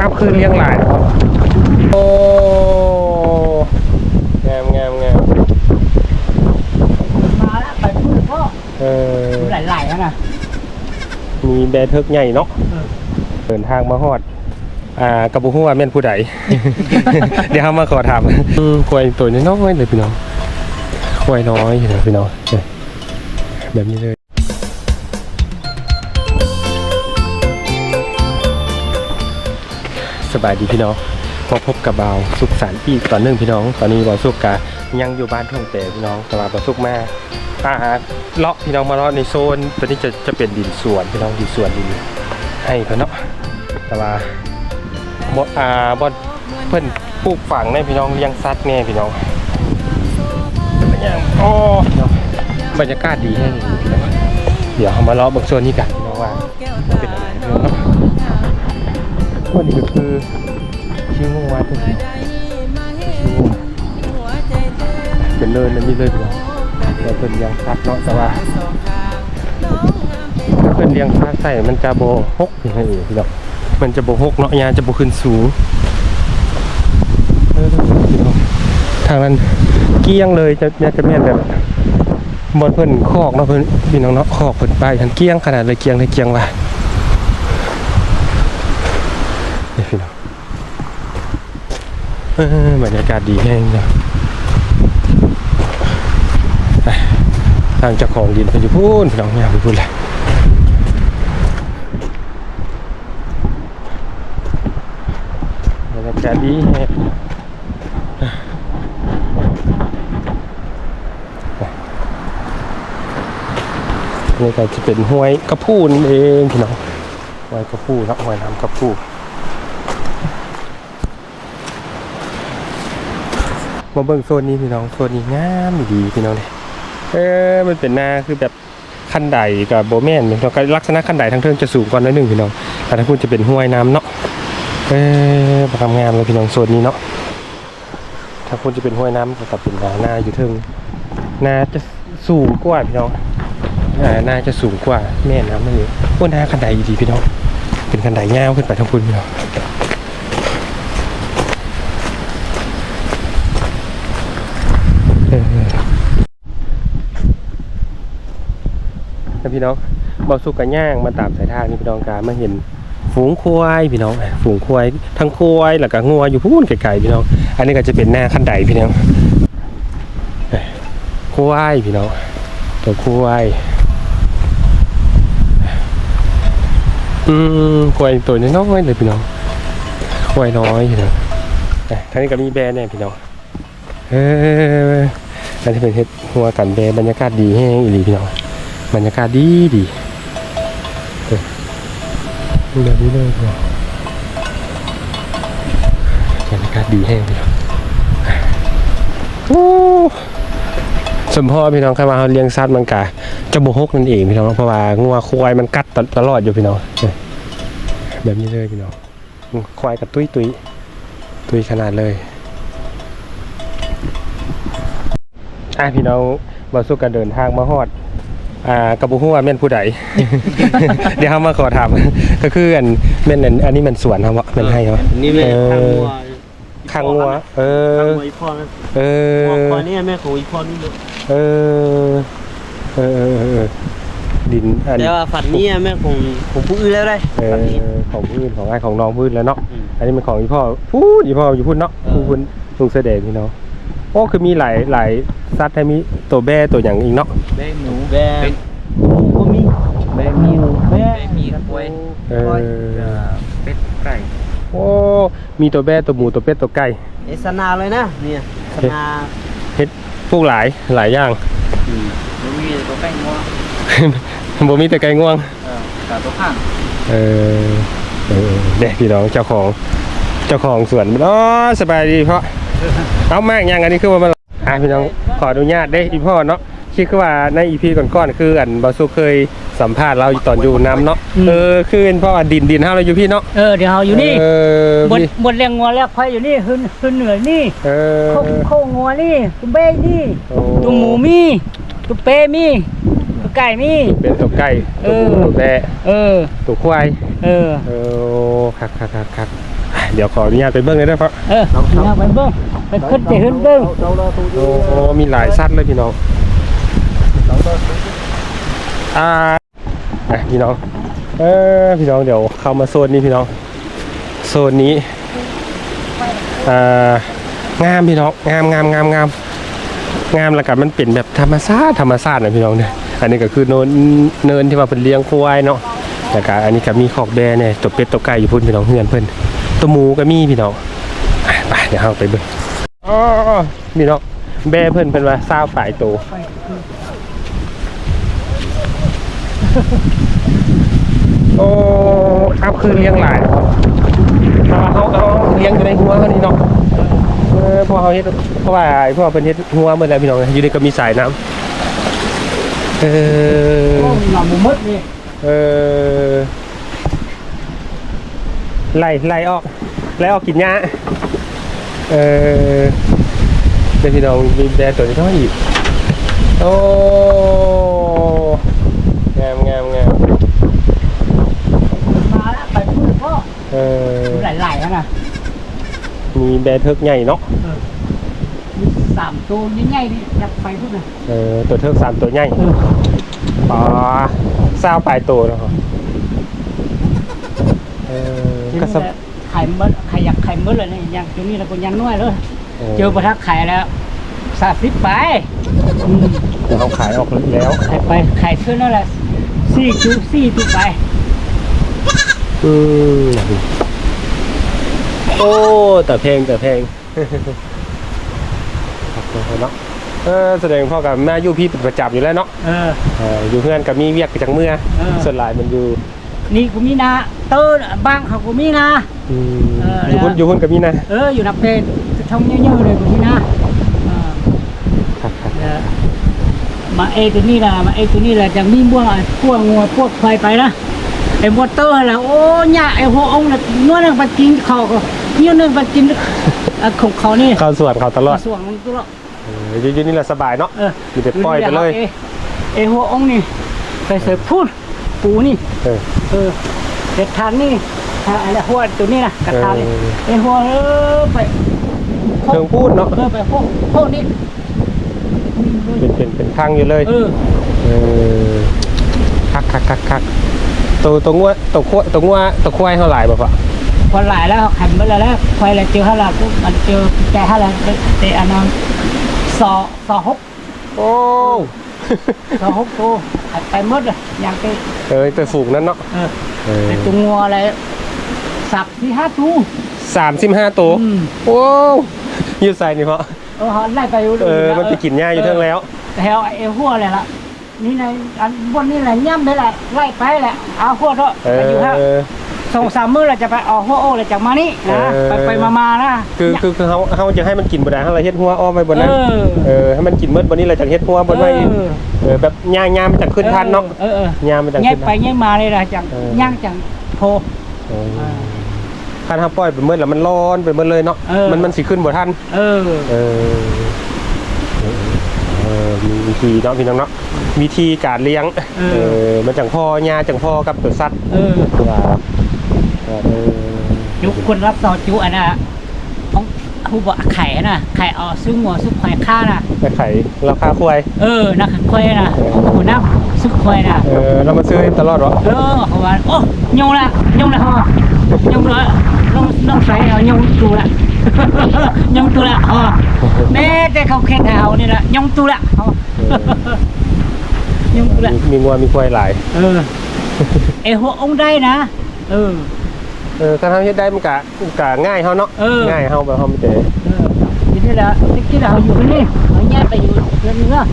อ้าวคือเลี้ยงหลายครับ โอ้งามงามงามมาแล้วไปพูดพ่อเออหลายๆแล้วนะมีแบร์เทิกใหญ่เนาะเอเดินทางมาฮอด อ่ากระบุหัวแม่นผู้ใด เดี๋ยวเขามาขอถามควายตัวน้อยเลยพี่น้องควายน้อยอยู่นะพี่น้องแบบนี้เลย บายดีพี่น้องมาพบกับบาวสุขสันต์อีกต่อเนื่องพี่น้อง ตอนนี้บาวสุขกะยังอยู่บ้านทุ่งแต่พี่น้องแต่ว่าบาวสุขมาอ่าเลาะพี่น้องมาเลาะในโซนตัวนี้จะจะเป็นดินสวนพี่น้องดินสวนดินให้เขาเนาะแต่ว่าบ่อ่าบ่เพิ่นปลูกฝังในพี่น้องเลี้ยงสัตว์แน่พี่น้องเป็นอย่างโอ้พี่น้องบรรยากาศดีแห้งพี่น้องเดี๋ยวเรามาเลาะบางโซนนี้กันพี่น้องว่าเป็นอะไรพี่น้องเนาะวันนี้ก็คือ ชื่องูวัดเป็นชื่องูเป็นเนินนะมีเลยพี่น้องเราเป็นเลี้ยงพักเนาะแต่ว่าถ้าเป็นเลี้ยงพักใส่มันจะโบหกอย่างนี้พี่น้องมันจะโบหกเนาะยาจะโบขึ้นสูงทางนั้นเกี้ยงเลยจะจะจะแม่นแบบบนเพิ่นคอกเนาะเพิ่นพี่น้องเนาะคอกเพิ่นไปทันเกี้ยงขนาดเลยเกี้ยงเลยเกี้ยงว่านี่พี่น้อง บรรยากาศดีแห้งนะทางเจ้าของดินไปอยู่พูนพี่น้องอย่าไปพูดเลยบรรยากาศดีแห้งนี่ก็จะเป็นห้วยกระพูนนเองพี่น้องห้วยกระพูเนาะห้วยน้ำกระพู มาเบิ่งโซนนี้พี่น้องโซนนี้งามดีพี่น้องเลยเออมันเป็นหน้าคือแบบขั้นใดกับโบแมนพี่น้องลักษณะขั้นใดทั้งเทิงจะสูงกว่าน้อยหนึ่งพี่น้องแต่ถ้าคุณจะเป็นห้วยน้ำเนาะเออประกำงามเลยพี่น้องโซนนี้เนาะถ้าคุณจะเป็นห้วยน้ำก็กับเป็นหน้าหน้าอยู่เทิงหน้าจะสูงกว่าพี่น้องอ่าหน้าจะสูงกว่าแม่น้ำนั่นเองโอ้หน้าขั้นใดดีพี่น้องเป็นขั้นใดยาวขึ้นไปทั้งคุณพี่น้อง นะพี่น้องบอสุกกันย่างมาตามสายทางนี่พี่น้องกามาเห็นฝูงควายพี่น้องฝูงควายทั้งควายแล้วก็งัวอยู่พูนไกลๆพี่น้อง อันนี้ก็จะเป็นหน้าขั้นใดพี่น้องควายพี่น้องตัวควายอืมควายตัวน้อยเลยพี่น้องควายน้อยพี่น้องทางนี้ก็มีแบรนด์เนี่ยพี่น้องเออ อันนี้เป็นเฮ็ดหัวกันแบรนด์บรรยากาศดีแห้งอีหลีพี่น้องบรรยากาศดีดีแบบนี้เลยครับบรรยากาศดีแห้งพี่น้องสมพ่อพี่น้องครับว่าเขาเลี้ยงสัตว์มันกะจะบกฮกนั่นเองพี่น้องเพราะว่างัวควายมันกัดตลอดอยู่พี่น้องแบบนี้เลยพี่น้องควายกับตุ้ยตุ้ยตุ้ยขนาดเลย อะพี่น้องบาสุกกันเดินทางมาฮอด อ่ากระบุหัวาแม่นผู้ใด เดี๋ยวเขามาขอถาม ก็คืออันแม่นอันอันนี้มันสวนครับแม่นให้ครับนี่แม่เออข้างงัวข้างงัวเออข้างงัวอีพ่อนะเอองัวควายเนี่ยแม่ของอีพ่อนี่เลยเออ เออเออเออเออดินอันแต่ว่าฝันเนี่ยแม่ของของผู้อื่นแล้วได้เอฝันนี้อของพื้นของไอ้ของน้องพื้นแล้วเนาะ อืม อันนี้เป็นของอีพ่อพูดอีพ่ออยู่พูดเนาะเออพูดลุงเสด็จพี่เนาะ โอ้คือมีหลายหลายสัตว์ให้มีตัวแบ่ตัวอย่างอีกเนาะแม่หนูแม่ก็มีแม่มีแม่มีกล้วยเออเป็ดไก่โอ้มีตัวแบ่ตัวหมูตัวเป็ดตัวไก่เอสนาเลยนะเนี่ยสนาเฮ็ดพวกหลายหลายอย่างอืมมันมีตัวไก่งัวบ่มีแต่ไก่ง่วงเออกับตัวข้างเออเออเด็กพี่น้องเจ้าของเจ้าของสวนอ๋อสบายดีเพราะ เอาแม่งยังอันนี้คือว่ามันอะพี่น้องขออนุญาตได้อีพ่อเนาะคิดคือว่าในอีพีก่อนๆคืออันบาสุเคยสัมภาษณ์เราตอนอยู่น้ำเนาะเออคือเป็นเพราะว่าดินดินห้าเราอยู่พี่เนาะเออเดี๋ยวเราอยู่นี่เออบนพี่บนเลี้ยงงัวแล้วควายอยู่นี่ขึ้นขึ้นเหนือนี่เออโคโคงัวนี่ตุ้มเบ้นี่โอ้ตุ้มหมูมีตุ้มเป้มีตุ้มไก่มีเป็นตัวไก่เอตัวอหมูตัวแบะเออตัวควายเออเออคักคักคักคัก เดี๋ยวขออนุญาตไปเบิ้งเลยได้ปะเออเอาไปเบิ่งไปขึ้นไปขึ้นเบิ่งโอ้โอ้มีหลายสัตว์เลยพี่น้องอ่าอะพี่น้องเออพี่น้องเดี๋ยวเข้ามาโซนนี้พี่น้องโซนนี้อ่างามพี่น้องงามงามงามงามงามแล้วกันมันเป็นแบบธรรมชาติธรรมชาตินะพี่น้องเนี่ยอันนี้ก็คือเนินเนินที่ว่าเป็นเลี้ยงควายเนาะแล้วก็อันนี้ก็มีขอกแบเนี่ยตัวเป็ดตัวไก่อยู่พุ่นพี่น้องเฮือนเพิ่น ตัวหมูก็มีพี่น้องอะไปเดี๋ยวเราไปเบิ่งอ๋อพี่น้องแบเพิ่นเพิ่นว่าซาวฝ่ายโตวโอ้เอาคือเลี้ยงหลายเอาเอาเอาเลี้ยงอยู่ในหัวเขานี่เนาะเออพอเขาเฮ็ดเพราะว่าไอ้พ่อเพิ่นเฮ็ดหัวหมดแล้วพี่น้องอยู่ในก็มีสายน้ำเออโอ้หน่อหมูมดนี่เออไล่ไล่ออก ไล่ออกกินหญ้าเออเดี๋ยวพี่น้องมีแบรนด์ตัวนี้เท่าไหร่อีกโอ้งามงามงามมาแล้วไปพูดพ่อเออหลายๆแล้วนะมีแบรนด์เทิกใหญ่เนาะมีสามตัวใหญ่ๆนี่อยากไปพูดนะเออตัวเทิกสามตัวใหญ่เออป๋อซาวปลายตัวแล้วเหรอเออทีก็นี้สบ แหละไข่มดไข่อยากไข่มดเลยนี่ยังตัวนี้เราก็ยังน้อยเลยเออเจอประทักไข่แล้วสาสิบไปอืมเดี๋ยวเขาขายออกแล้วไข่ไปไข่เท่านั้นแหละสี่จุสี่จุไป อืมโอ้แต่เพลงแต่เพลงครับเนาะเออแสดงพ่อกับแม่อยู่พี่เป็นประจำอยู่แล้วเนาะเออ เอออยู่เพื่อนกับมีเวียกจังเมื่อ เออ ส่วนหลายมันอยู่ นี่กูมีนาเตอร์บ้างเขากูมีนาอืมเออ อยู่พุ่นแล้วอยู่พุ่นกับมีนะเอออยู่นับเป็นช่องเยอะๆเลยกูมีนาเออครับครับเออมาเอตัวนี้ล่ะมาเอตัวนี้ล่ะจะมีบ่วงอะพวกงัวพวกควายไปนะไอ้มอเตอร์ล่ะโอ้ยะไอ้หัวองค์น่ะนวดนึงไปกินเขาก็เยี่ยนึงไปกินอะของเขานี่เข้าสวนเขาตลอดส่วนมันตลอด เอออยู่อยู่นี่แหละสบายเนาะเออ มีแต่ปล่อยไปเลย ไอ้หัวองค์นี่ไปเสิร์ฟพูด ปูนี่ เออ เออเด็ดทานนี่ทานอะไรหัวตัวนี้นะกระทานนี่เออ ไอ้หัวเออไปเครื่องพูดเนาะ เออไปพวกพวกนี้เป็นเป็นเป็นทางอยู่เลย เออเออคักคักคักคักตัวตัวงัวตัวควายตัวงัวตัวควายเท่าไหร่บ่ปะคนหลายแล้วขันไปแล้วแล้วควายอะไรเจอห้าละปุ๊บมันเจอแกห้าละเตะอันนั้นสอสอหกโอ้ สอหกตัวขัน ไปหมดเลยอย่างไปเออแต่ฝูงนั้นเนาะเออเออไปตัวงัวอะไรสับที่ห้าตัวสามสิบห้าตัวอืมโอ้ยืดใส่นี่เพราะเออเขาไล่ไปอยู่เออมันไปกินหญ้าอยู่เทิงแล้วแต่เอาไอ้หัวอะไรล่ะนี่ในอันบนนี่แหละย่ำได้แหละไล่ไปแหละเอาหัวเถอะเอไปอยู่ฮะอ สองสามมื้อเราจะไปเอาหัวโอ้เลยจากมานี่นะเออ ไปไปมามานะคือคือคือเขาเขาจะให้มันกินบนนั้นเราเฮ็ดหัวอ้อมไปบนนั้นเออเออให้มันกินเมื่อบนนี้เราจะเฮ็ดหัวบนไว้เออเออแบบย่างย่างมันจะขึ้นทันเนาะเออเออย่างมันจะแง่ขึ้นไปทันแง่มาเลยนะจังเออ ย่างจังโพ เออคันถ้าปล่อยไปเมื่อแล้วมันร้อนไปเมื่อเลยเนาะเออ มันมันสิขึ้นบ่ทัน เออ เออเออเออมีวิธีเนาะพี่น้องเนาะวิธีการเลี้ยงเออเออมันจังพ่อยาจังพ่อกับตัวสัตว์เออ ว่า เออจุคนรับต่อจุอันน่ะของผู้บอกไข่น่ะ ไข่เอาซื้อหัวซื้อควายฆ่าน่ะไปไขราคาควายเออนะควายน่ะหัวน้ำซื้อควายน่ะเออเรามาซื้อตลอดเหรอเออเขาว่าโอ้ยงละยงละฮะยงละน้องน้องใส่เอายงตูละยงตูละฮะแม่แต่เขาแค่เอานี่ละยงตูละฮะยงตูละมีมีงัวมีควายหลายเออไอหัวองค์ได้นะเออ เออถ้าทำเฮ็ดได้มันกะกะง่ายเฮาเนาะเออ ง่ายเฮาแบบเฮาไม่เจอเออทีนี้ละที่ที่เราอยู่นี่เอาแยกไปอยู่เรื่องนึงละ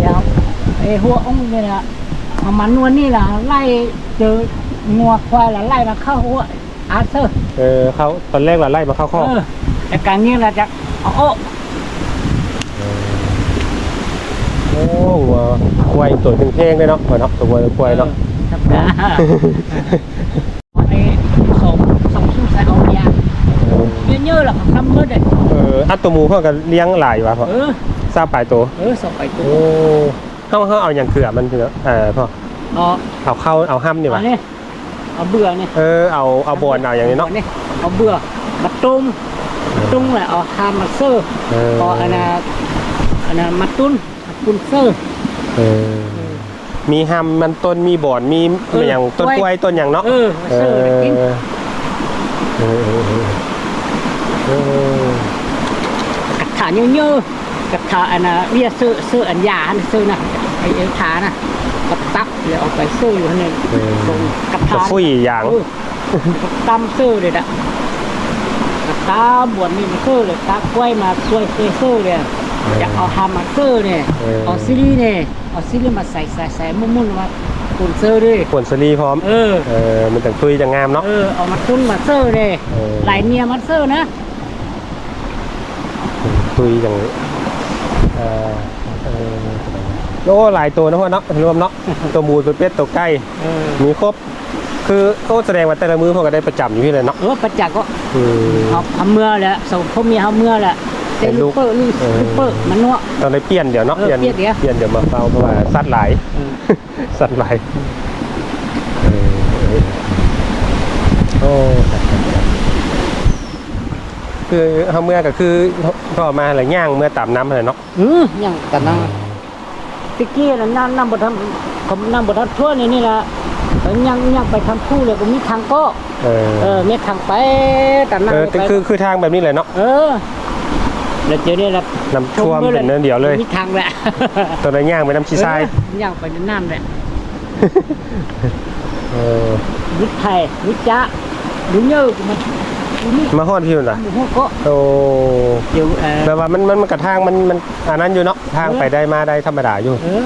เดี๋ยวไอหัวองค์เนี่ยละเอามันนวลนี่ละไล่เจองัวควายละไล่มาเข้าหัวอาเซอร์เออเขาตอนแรกเราไล่มาเข้าข้อเออแต่การนี้เราจะเอาโอ้โอ้งัวควายตัวเพลงๆเลยเนาะเนาะตัวงัวตัวควายเนาะธรรมดาไอ้สองสองสู้สายเอายาเยอะๆหรอกทำเมื่อเด็ก เอออัตโตมูเพิ่นก็เลี้ยงหลายอยู่ว่ะพ่อเออทราบปลายตัวเออสองไปตัวโอ้เฮาเฮาเอาอย่างเขือมันคือเออพ่อเอาเอาเข้าเอาห้ำนี่เอาว่ะเนี่ยเอาเบื่อเนี่ยเออเอาเอาบอนเอาอย่างนี้เนาะเนี่ยเอาเบื่อบัดตุงบัดตุงแหละเอาฮามาเซอร์เออเอาอันน่ะอันน่ะมัดตุนมัดตุนเซอร์ เออมีหำมันต้นมีบ่อนมีเออ อย่างต้นกล้วยกล้วยต้นอย่างเนาะ เออเซอร์ไปกิน เออเออเออเออกัดขา เยอะๆกัดขาอันน่ะเรียกเซอร์เซอร์อันยาอันเซอร์นะไอเอลขานะกับตับเลยเอาไปเซอร์อยู่ข้างในตรงกัดกระขาฟุยอย่าง เออตำเซอร์เลยนะกัดตาบวนนี่มันเซอร์เลยตากล้วยมาช่วยเซอร์เลยอยากเอาฮามาเซอร์เนี่ยเอาซิลี่เนี่ยเอาซิลี่มาใส่ใส่ใส่มุ่นๆมาตุนเซอร์ด้วยผลสลีพร้อม เออ เออ มันแต่งฟุยจะงามเนาะ เออเอามาตุ้นมาเซอร์เลยเออ หลายเนียมาเซอร์นะ ฟุยอย่างเออเออโอ้หลายตัวนะพ่อเนาะรวมเนาะตัวหมูตัวเป็ดตัวไก่เออมีครบ คือโอ้แสดงว่าแต่ละมือพวกก็ได้ประจำอยู่ที่เลยเนาะเออประจักษ์ก็อืมเอาทำเมื่อแหละส่งพ่อเมียเขาเมื่อแหละเป็แต่นลูลูกกเปอร์ลูกเออลูกเปอร์มันเนาะตอนนี้เปลี่ยนเดี๋ยวเนาะเออเปลี่ยนเดี๋ยวเปลี่ยนเดี๋ยวมาเฝ้าเพราะว่าสัตว์หลายเออสัตว์หลายเออเออโอ้ คือเขาเมื่อก็คือพ่อมาอะไรย่างเมื่อตามน้ำอะไรเนาะอือยังแต่นั่งติกี้น่ะนั่งนั่งบนทำผมนั่งบนทำทั่วนี่นี่ละแล้วยังยังไปทำคู่เลยก็มีทางก็เออเออมีทางไปแต่นั่งเออไปแต่คือคือทางแบบนี้เลยเนาะเออแล้วเจอเนี่ยละน้ำท่วมเป็นเนื้อเดียวเลยมีทางแหละตอนนั้นย่างไปน้ำชีทรายเออย่างไปในน้ำแหละเออวิทย์ไทยวิทย์จ้าดูเยอะมันดูนี่ มาฮอดพี่น่ะหมูหัวก็โอ้เดี๋ยวเออแบบว่ามันมันมันกระทางมันมันอันนั้นอยู่เนาะทางไปได้มาได้ธรรมดาอยู่ เออ